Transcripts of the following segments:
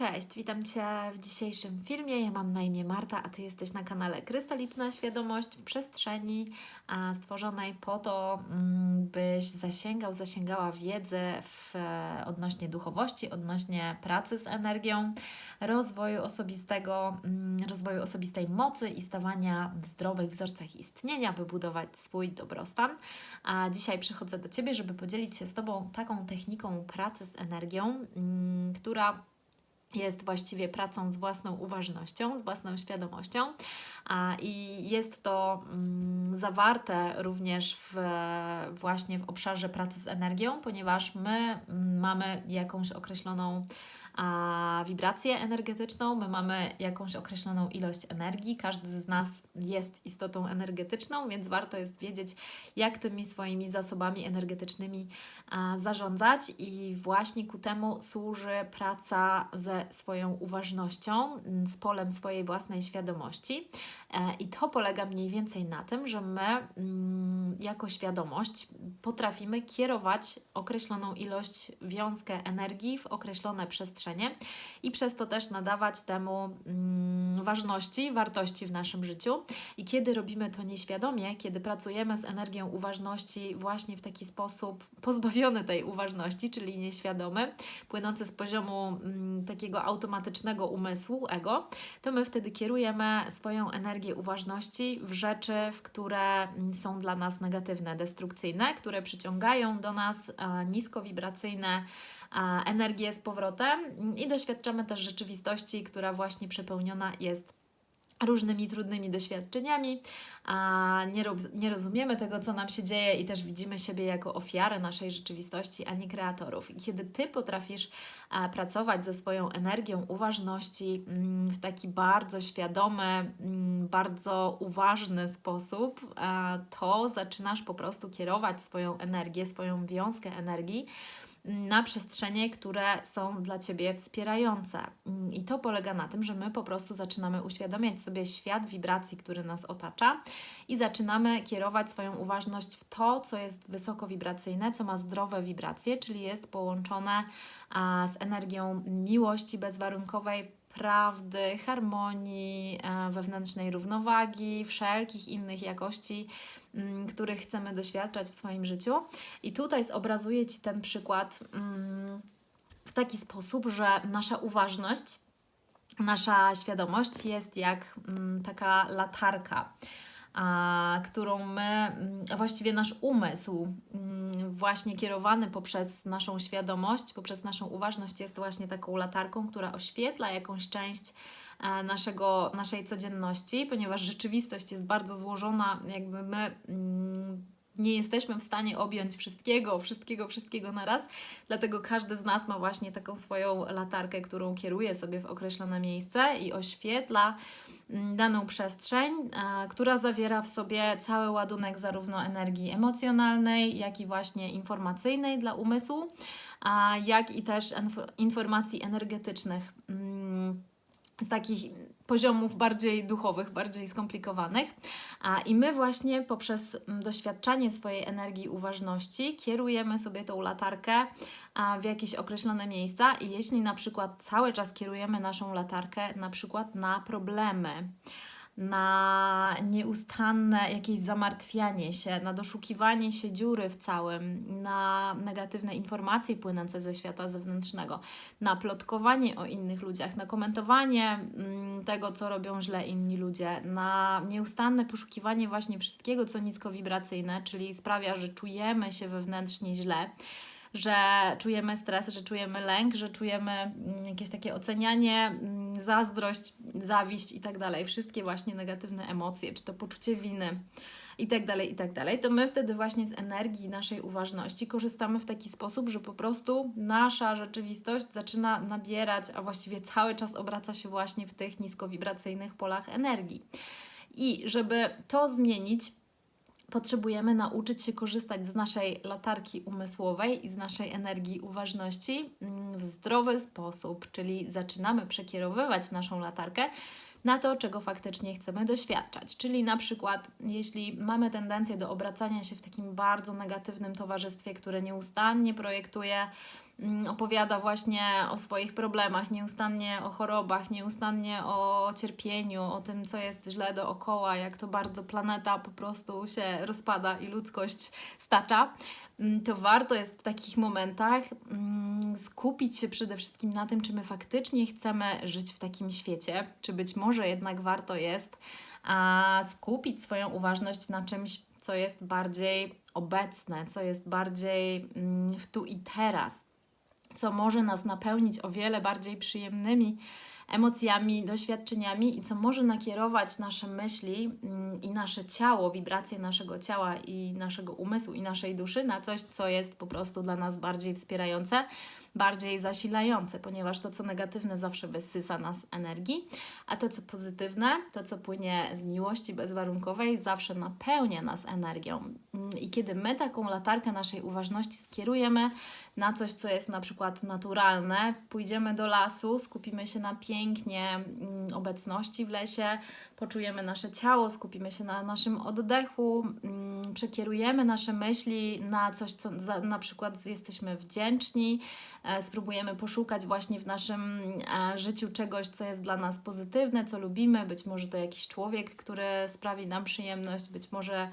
Cześć, witam Cię w dzisiejszym filmie. Ja mam na imię Marta, a Ty jesteś na kanale Krystaliczna Świadomość w przestrzeni stworzonej po to, mm, byś zasięgał, zasięgała wiedzę w, e, odnośnie duchowości, odnośnie pracy z energią, rozwoju osobistego, mm, rozwoju osobistej mocy i stawania w zdrowych wzorcach istnienia, by budować swój dobrostan. A dzisiaj przychodzę do Ciebie, żeby podzielić się z Tobą taką techniką pracy z energią, mm, która jest właściwie pracą z własną uważnością, z własną świadomością. A, I jest to mm, zawarte również w, właśnie w obszarze pracy z energią, ponieważ my mm, mamy jakąś określoną a, wibrację energetyczną, my mamy jakąś określoną ilość energii. Każdy z nas jest istotą energetyczną, więc warto jest wiedzieć, jak tymi swoimi zasobami energetycznymi zarządzać, i właśnie ku temu służy praca ze swoją uważnością, mm, z polem swojej własnej świadomości. E, I to polega mniej więcej na tym, że my mm, jako świadomość potrafimy kierować określoną ilość, wiązkę energii w określone przestrzenie i przez to też nadawać temu mm, ważności, wartości w naszym życiu. I kiedy robimy to nieświadomie, kiedy pracujemy z energią uważności właśnie w taki sposób pozbawiony tej uważności, czyli nieświadomy, płynący z poziomu mm, takiego automatycznego umysłu, ego, to my wtedy kierujemy swoją energię uważności w rzeczy, w które mm, są dla nas negatywne, destrukcyjne, które przyciągają do nas e, niskowibracyjne e, energie z powrotem i doświadczamy też rzeczywistości, która właśnie przepełniona jest różnymi trudnymi doświadczeniami, a nie, nie rozumiemy tego, co nam się dzieje i też widzimy siebie jako ofiarę naszej rzeczywistości, a nie kreatorów. I kiedy Ty potrafisz a, pracować ze swoją energią uważności mm, w taki bardzo świadomy, mm, bardzo uważny sposób, a, to zaczynasz po prostu kierować swoją energię, swoją wiązkę energii na przestrzenie, które są dla Ciebie wspierające. Mm, I to polega na tym, że my po prostu zaczynamy uświadamiać sobie świat wibracji, który nas otacza i zaczynamy kierować swoją uważność w to, co jest wysoko wibracyjne, co ma zdrowe wibracje, czyli jest połączone a, z energią miłości bezwarunkowej, prawdy, harmonii, e, wewnętrznej równowagi, wszelkich innych jakości, których chcemy doświadczać w swoim życiu. I tutaj zobrazuję Ci ten przykład mm, w taki sposób, że nasza uważność, nasza świadomość jest jak mm, taka latarka a, którą my, mm, właściwie nasz umysł, mm, właśnie kierowany poprzez naszą świadomość, poprzez naszą uważność, jest właśnie taką latarką, która oświetla jakąś część naszego, naszej codzienności, ponieważ rzeczywistość jest bardzo złożona, jakby my mm, nie jesteśmy w stanie objąć wszystkiego, wszystkiego, wszystkiego na raz, dlatego każdy z nas ma właśnie taką swoją latarkę, którą kieruje sobie w określone miejsce i oświetla mm, daną przestrzeń, która zawiera w sobie cały ładunek zarówno energii emocjonalnej, jak i właśnie informacyjnej dla umysłu, jak i też informacji energetycznych. Mm, z takich poziomów bardziej duchowych, bardziej skomplikowanych. A, I my właśnie poprzez mm, doświadczanie swojej energii uważności kierujemy sobie tą latarkę w jakieś określone miejsca i jeśli na przykład cały czas kierujemy naszą latarkę na przykład na problemy, na nieustanne jakieś zamartwianie się, na doszukiwanie się dziury w całym, na negatywne informacje płynące ze świata zewnętrznego, na plotkowanie o innych ludziach, na komentowanie mm, tego, co robią źle inni ludzie, na nieustanne poszukiwanie właśnie wszystkiego, co niskowibracyjne, czyli sprawia, że czujemy się wewnętrznie źle że czujemy stres, że czujemy lęk, że czujemy mm, jakieś takie ocenianie, mm, zazdrość, zawiść i tak dalej. Wszystkie właśnie negatywne emocje, czy to poczucie winy i tak dalej, i tak dalej, to my wtedy właśnie z energii naszej uważności korzystamy w taki sposób, że po prostu nasza rzeczywistość zaczyna nabierać, a właściwie cały czas obraca się właśnie w tych niskowibracyjnych polach energii. I żeby to zmienić, potrzebujemy nauczyć się korzystać z naszej latarki umysłowej i z naszej energii uważności mm, w zdrowy sposób, czyli zaczynamy przekierowywać naszą latarkę na to, czego faktycznie chcemy doświadczać. Czyli na przykład, jeśli mamy tendencję do obracania się w takim bardzo negatywnym towarzystwie, które nieustannie projektuje mm, opowiada właśnie o swoich problemach, nieustannie o chorobach, nieustannie o cierpieniu, o tym, co jest źle dookoła, jak to bardzo planeta po prostu się rozpada i ludzkość stacza, to warto jest w takich momentach mm, skupić się przede wszystkim na tym, czy my faktycznie chcemy żyć w takim świecie, czy być może jednak warto jest skupić swoją uważność na czymś, co jest bardziej obecne, co jest bardziej mm, w tu i teraz co może nas napełnić o wiele bardziej przyjemnymi emocjami, doświadczeniami i co może nakierować nasze myśli mm, i nasze ciało, wibracje naszego ciała i naszego umysłu i naszej duszy na coś, co jest po prostu dla nas bardziej wspierające, bardziej zasilające, ponieważ to, co negatywne, zawsze wysysa nas energii, a to, co pozytywne, to, co płynie z miłości bezwarunkowej, zawsze napełnia nas energią. Mm, I kiedy my taką latarkę naszej uważności skierujemy na coś, co jest na przykład naturalne, pójdziemy do lasu, skupimy się na pięknie mm, obecności w lesie, poczujemy nasze ciało, skupimy się na naszym oddechu, mm, przekierujemy nasze myśli na coś, co za, na przykład jesteśmy wdzięczni, e, spróbujemy poszukać właśnie w naszym e, życiu czegoś, co jest dla nas pozytywne, co lubimy. Być może to jakiś człowiek, który sprawi nam przyjemność, być może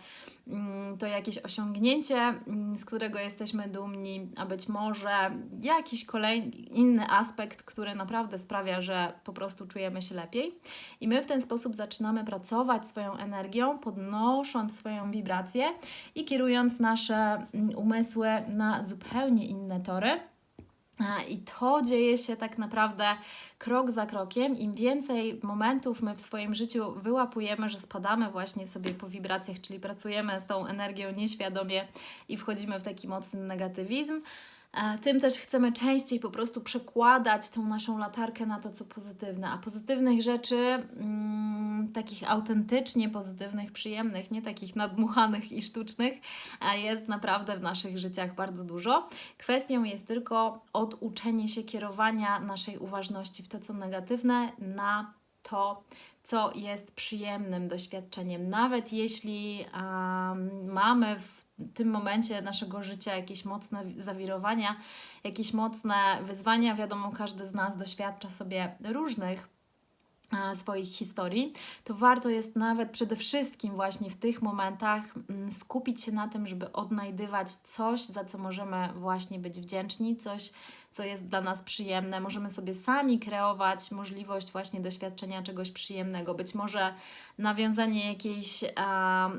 mm, to jakieś osiągnięcie, mm, z którego jesteśmy dumni, a być może jakiś kolejny inny aspekt, który naprawdę sprawia, że po prostu czujemy się lepiej. I my w ten sposób zaczynamy pracować swoją energią, podnosząc swoją wibrację i kierując nasze mm, umysły na zupełnie inne tory. I to dzieje się tak naprawdę krok za krokiem. Im więcej momentów my w swoim życiu wyłapujemy, że spadamy właśnie sobie po wibracjach, czyli pracujemy z tą energią nieświadomie i wchodzimy w taki mocny negatywizm, tym też chcemy częściej po prostu przekładać tą naszą latarkę na to, co pozytywne. A pozytywnych rzeczy, mm, takich autentycznie pozytywnych, przyjemnych, nie takich nadmuchanych i sztucznych, a jest naprawdę w naszych życiach bardzo dużo. Kwestią jest tylko oduczenie się kierowania naszej uważności w to, co negatywne, na to, co jest przyjemnym doświadczeniem. Nawet jeśli um, mamy w tym momencie naszego życia jakieś mocne zawirowania, jakieś mocne wyzwania. Wiadomo, każdy z nas doświadcza sobie różnych e, swoich historii, to warto jest nawet przede wszystkim właśnie w tych momentach mm, skupić się na tym, żeby odnajdywać coś, za co możemy właśnie być wdzięczni, coś, co jest dla nas przyjemne. Możemy sobie sami kreować możliwość właśnie doświadczenia czegoś przyjemnego. Być może nawiązanie jakiejś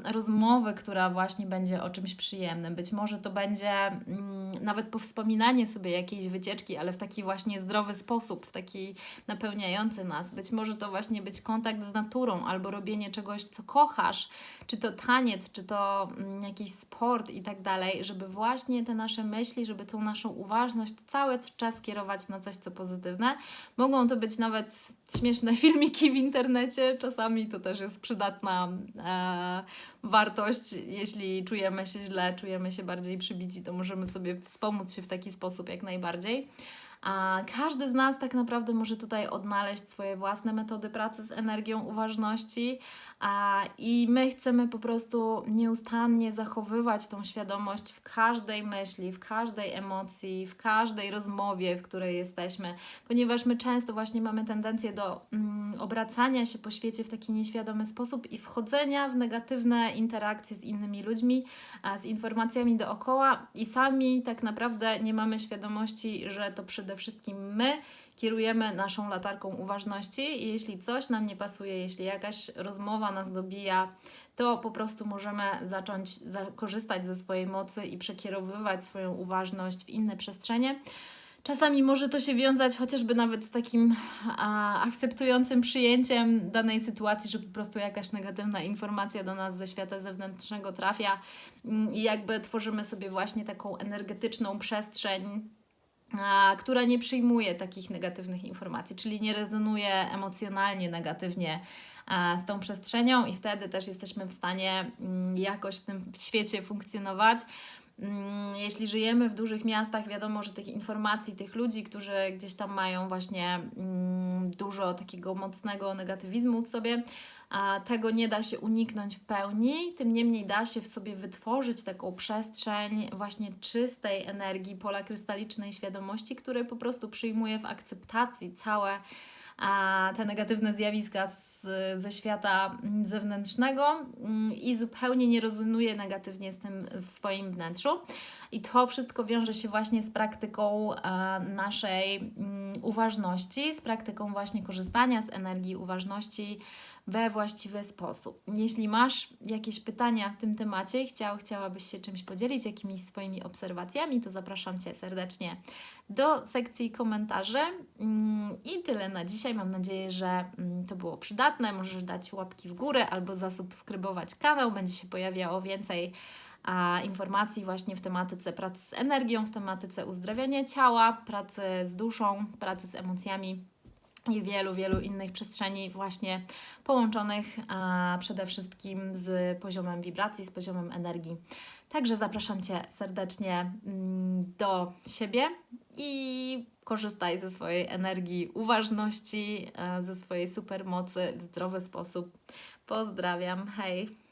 rozmowy, która właśnie będzie o czymś przyjemnym. Być może to będzie mm, nawet powspominanie sobie jakiejś wycieczki, ale w taki właśnie zdrowy sposób, w taki napełniający nas. Być może to właśnie być kontakt z naturą albo robienie czegoś, co kochasz, czy to taniec, czy to mm, jakiś sport i tak dalej, żeby właśnie te nasze myśli, żeby tą naszą uważność cały czas kierować na coś, co pozytywne. Mogą to być nawet śmieszne filmiki w internecie, czasami to też jest przydatna e, wartość. Jeśli czujemy się źle, czujemy się bardziej przybici, to możemy sobie wspomóc się w taki sposób jak najbardziej. A każdy z nas tak naprawdę może tutaj odnaleźć swoje własne metody pracy z energią uważności, a, I my chcemy po prostu nieustannie zachowywać tą świadomość w każdej myśli, w każdej emocji, w każdej rozmowie, w której jesteśmy, ponieważ my często właśnie mamy tendencję do mm, obracania się po świecie w taki nieświadomy sposób i wchodzenia w negatywne interakcje z innymi ludźmi, a, z informacjami dookoła, i sami tak naprawdę nie mamy świadomości, że to przede wszystkim my kierujemy naszą latarką uważności i jeśli coś nam nie pasuje, jeśli jakaś rozmowa nas dobija, to po prostu możemy zacząć korzystać ze swojej mocy i przekierowywać swoją uważność w inne przestrzenie. Czasami może to się wiązać chociażby nawet z takim a, akceptującym przyjęciem danej sytuacji, że po prostu jakaś negatywna informacja do nas ze świata zewnętrznego trafia mm, i jakby tworzymy sobie właśnie taką energetyczną przestrzeń która nie przyjmuje takich negatywnych informacji, czyli nie rezonuje emocjonalnie negatywnie z tą przestrzenią, i wtedy też jesteśmy w stanie mm, jakoś w tym świecie funkcjonować. Mm, Jeśli żyjemy w dużych miastach, wiadomo, że tych informacji, tych ludzi, którzy gdzieś tam mają właśnie mm, dużo takiego mocnego negatywizmu w sobie, a tego nie da się uniknąć w pełni, tym niemniej da się w sobie wytworzyć taką przestrzeń właśnie czystej energii, pola krystalicznej świadomości, które po prostu przyjmuje w akceptacji całe a, te negatywne zjawiska z, ze świata zewnętrznego mm, i zupełnie nie rezonuje negatywnie z tym w swoim wnętrzu. I to wszystko wiąże się właśnie z praktyką e, naszej mm, uważności, z praktyką właśnie korzystania z energii uważności we właściwy sposób. Jeśli masz jakieś pytania w tym temacie, chciał, chciałabyś się czymś podzielić, jakimiś swoimi obserwacjami, to zapraszam Cię serdecznie do sekcji komentarzy. Mm, I tyle na dzisiaj. Mam nadzieję, że mm, to było przydatne. Możesz dać łapki w górę albo zasubskrybować kanał. Będzie się pojawiało więcej a, informacji właśnie w tematyce pracy z energią, w tematyce uzdrawiania ciała, pracy z duszą, pracy z emocjami i wielu, wielu innych przestrzeni właśnie połączonych a, przede wszystkim z poziomem wibracji, z poziomem energii. Także zapraszam Cię serdecznie mm, do siebie i korzystaj ze swojej energii, uważności, e, ze swojej supermocy w zdrowy sposób. Pozdrawiam, hej!